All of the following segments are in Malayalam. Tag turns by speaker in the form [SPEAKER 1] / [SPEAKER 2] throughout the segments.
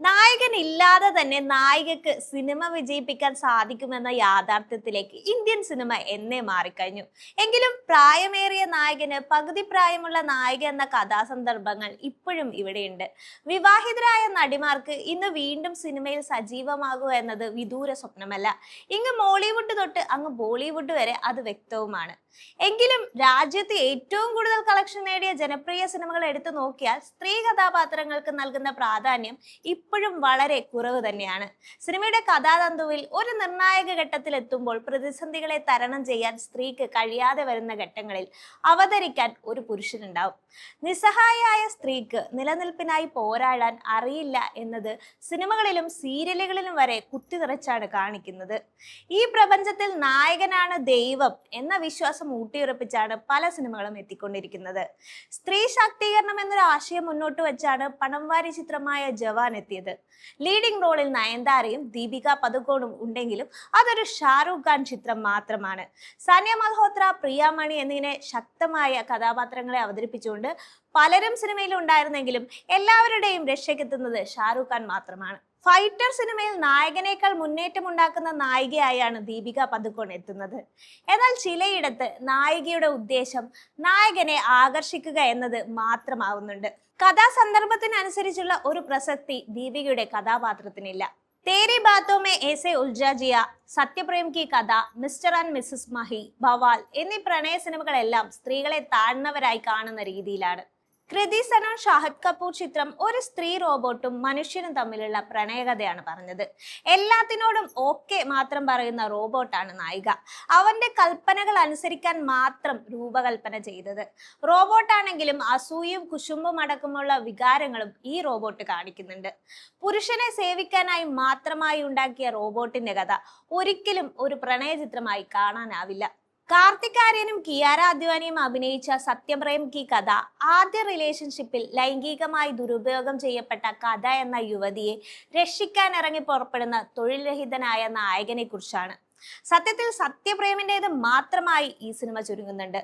[SPEAKER 1] നായകൻ ഇല്ലാതെ തന്നെ നായികക്ക് സിനിമ വിജയിപ്പിക്കാൻ സാധിക്കുമെന്ന യാഥാർത്ഥ്യത്തിലേക്ക് ഇന്ത്യൻ സിനിമ എന്നേ മാറിക്കഴിഞ്ഞു. എങ്കിലും പ്രായമേറിയ നായകന് പകുതി പ്രായമുള്ള നായിക എന്ന കഥാസന്ദർഭങ്ങൾ ഇപ്പോഴും ഇവിടെയുണ്ട്. വിവാഹിതരായ നടിമാർക്ക് ഇന്ന് വീണ്ടും സിനിമയിൽ സജീവമാകുക എന്നത് വിദൂര സ്വപ്നമല്ല. ഇങ്ങ് മോളിവുഡ് തൊട്ട് അങ്ങ് ബോളിവുഡ് വരെ അത് വ്യക്തവുമാണ്. എങ്കിലും രാജ്യത്ത് ഏറ്റവും കൂടുതൽ കളക്ഷൻ നേടിയ ജനപ്രിയ സിനിമകൾ എടുത്തു നോക്കിയാൽ സ്ത്രീ കഥാപാത്രങ്ങൾക്ക് നൽകുന്ന പ്രാധാന്യം ഇപ്പോഴും വളരെ കുറവ് തന്നെയാണ്. സിനിമയുടെ കഥാതന്തുവിൽ ഒരു നിർണായക ഘട്ടത്തിൽ എത്തുമ്പോൾ പ്രതിസന്ധികളെ തരണം ചെയ്യാൻ സ്ത്രീക്ക് കഴിയാതെ വരുന്ന ഘട്ടങ്ങളിൽ അവതരിക്കാൻ ഒരു പുരുഷനുണ്ടാവും. നിസ്സഹായായ സ്ത്രീക്ക് നിലനിൽപ്പിനായി പോരാടാൻ അറിയില്ല എന്നത് സിനിമകളിലും സീരിയലുകളിലും വരെ കുത്തിനിറച്ചാണ് കാണിക്കുന്നത്. ഈ പ്രപഞ്ചത്തിൽ നായകനാണ് ദൈവം എന്ന വിശ്വാസം ഊട്ടിയുറപ്പിച്ചാണ് പല സിനിമകളും എത്തിക്കൊണ്ടിരിക്കുന്നത്. സ്ത്രീ ശാക്തീകരണം എന്നൊരു ആശയം മുന്നോട്ട് വെച്ചാണ് പണംവാരി ചിത്രമായ ജവാൻ എത്തിയത്. ലീഡിംഗ് റോളിൽ നയൻതാരയും ദീപിക പതുക്കോണും ഉണ്ടെങ്കിലും അതൊരു ഷാറൂഖ് ഖാൻ ചിത്രം മാത്രമാണ്. സാനിയ മൽഹോത്ര പ്രിയാമണി എന്നിങ്ങനെ ശക്തമായ കഥാപാത്രങ്ങളെ അവതരിപ്പിച്ചുകൊണ്ട് പലരും സിനിമയിൽ ഉണ്ടായിരുന്നെങ്കിലും എല്ലാവരുടെയും രക്ഷയ്ക്കെത്തുന്നത് ഷാറൂഖ് ഖാൻ മാത്രമാണ്. ഫൈറ്റർ സിനിമയിൽ നായകനേക്കാൾ മുന്നേറ്റമുണ്ടാക്കുന്ന നായികയായാണ് ദീപിക പതുക്കോൺ എത്തുന്നത്. എന്നാൽ ചിലയിടത്ത് നായികയുടെ ഉദ്ദേശം നായകനെ ആകർഷിക്കുക എന്നത് മാത്രമാവുന്നുണ്ട്. കഥാസന്ദർഭത്തിനനുസരിച്ചുള്ള ഒരു പ്രസക്തി ദീപികയുടെ കഥാപാത്രത്തിനില്ല. തേരി ബാത്തോമെ ഏസെ Uljha Jiya Satyaprem Ki Katha Mr and Mrs Mahi Bawaal എന്നീ പ്രണയ സിനിമകളെല്ലാം സ്ത്രീകളെ താഴ്ന്നവരായി കാണുന്ന രീതിയിലാണ്. കൃതി സന ഷാഹിദ് കപൂർ ചിത്രം ഒരു സ്ത്രീ റോബോട്ടും മനുഷ്യനും തമ്മിലുള്ള പ്രണയകഥയാണ് പറഞ്ഞത്. എല്ലാത്തിനോടും ഓക്കെ മാത്രം പറയുന്ന റോബോട്ടാണ് നായിക. അവന്റെ കൽപ്പനകൾ അനുസരിക്കാൻ മാത്രം രൂപകൽപ്പന ചെയ്തത്. റോബോട്ടാണെങ്കിലും അസൂയും കുശുമ്പും അടക്കമുള്ള വികാരങ്ങളും ഈ റോബോട്ട് കാണിക്കുന്നുണ്ട്. പുരുഷനെ സേവിക്കാനായി മാത്രമായി ഉണ്ടാക്കിയ റോബോട്ടിന്റെ കഥ ഒരിക്കലും ഒരു പ്രണയ ചിത്രമായി കാണാനാവില്ല. കാർത്തിക് ആര്യനും കിയാര അദ്വാനിയും അഭിനയിച്ച സത്യപ്രേം കി കഥ ആദ്യ റിലേഷൻഷിപ്പിൽ ലൈംഗികമായി ദുരുപയോഗം ചെയ്യപ്പെട്ട കഥ എന്ന യുവതിയെ രക്ഷിക്കാൻ ഇറങ്ങി പുറപ്പെടുന്ന തൊഴിൽ രഹിതനായ നായകനെ കുറിച്ചാണ് സത്യത്തിൽ സത്യപ്രേമിന്റെത് മാത്രമായി ഈ സിനിമ ചുരുങ്ങുന്നുണ്ട്.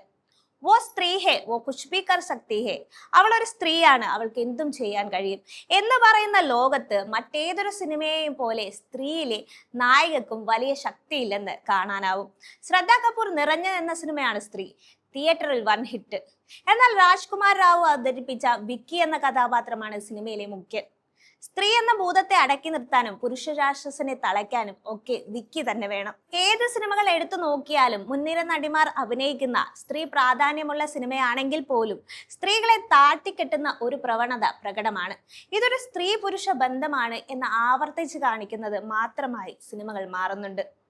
[SPEAKER 1] വോ സ്ത്രീ ഹേ വോ കുച്ച് ബി കർ ശക്തി ഹേ അവൾ ഒരു സ്ത്രീയാണ് അവൾക്ക് എന്തും ചെയ്യാൻ കഴിയും. എന്ന് പറയുന്ന ലോകത്ത് മറ്റേതൊരു സിനിമയെയും പോലെ സ്ത്രീയിലെ നായികക്കും വലിയ ശക്തിയില്ലെന്ന് കാണാനാവും. ശ്രദ്ധ കപൂർ നിറഞ്ഞ എന്ന സിനിമയാണ് സ്ത്രീ. തിയേറ്ററിൽ വൺ ഹിറ്റ്. എന്നാൽ രാജ്കുമാർ റാവു അവതരിപ്പിച്ച വിക്കി എന്ന കഥാപാത്രമാണ് സിനിമയിലെ മുഖ്യൻ. സ്ത്രീ എന്ന ഭൂതത്തെ അടക്കി നിർത്താനും പുരുഷ രാക്ഷസനെ തളയ്ക്കാനും ഒക്കെ വിക്കി തന്നെ വേണം. ഏത് സിനിമകൾ എടുത്തു നോക്കിയാലും മുൻനിര നടിമാർ അഭിനയിക്കുന്ന സ്ത്രീ പ്രാധാന്യമുള്ള സിനിമയാണെങ്കിൽ പോലും സ്ത്രീകളെ താട്ടിക്കെട്ടുന്ന ഒരു പ്രവണത പ്രകടമാണ്. ഇതൊരു സ്ത്രീ പുരുഷ ബന്ധമാണ് എന്ന് ആവർത്തിച്ച് കാണിക്കുന്നത് മാത്രമായി സിനിമകൾ മാറുന്നുണ്ട്.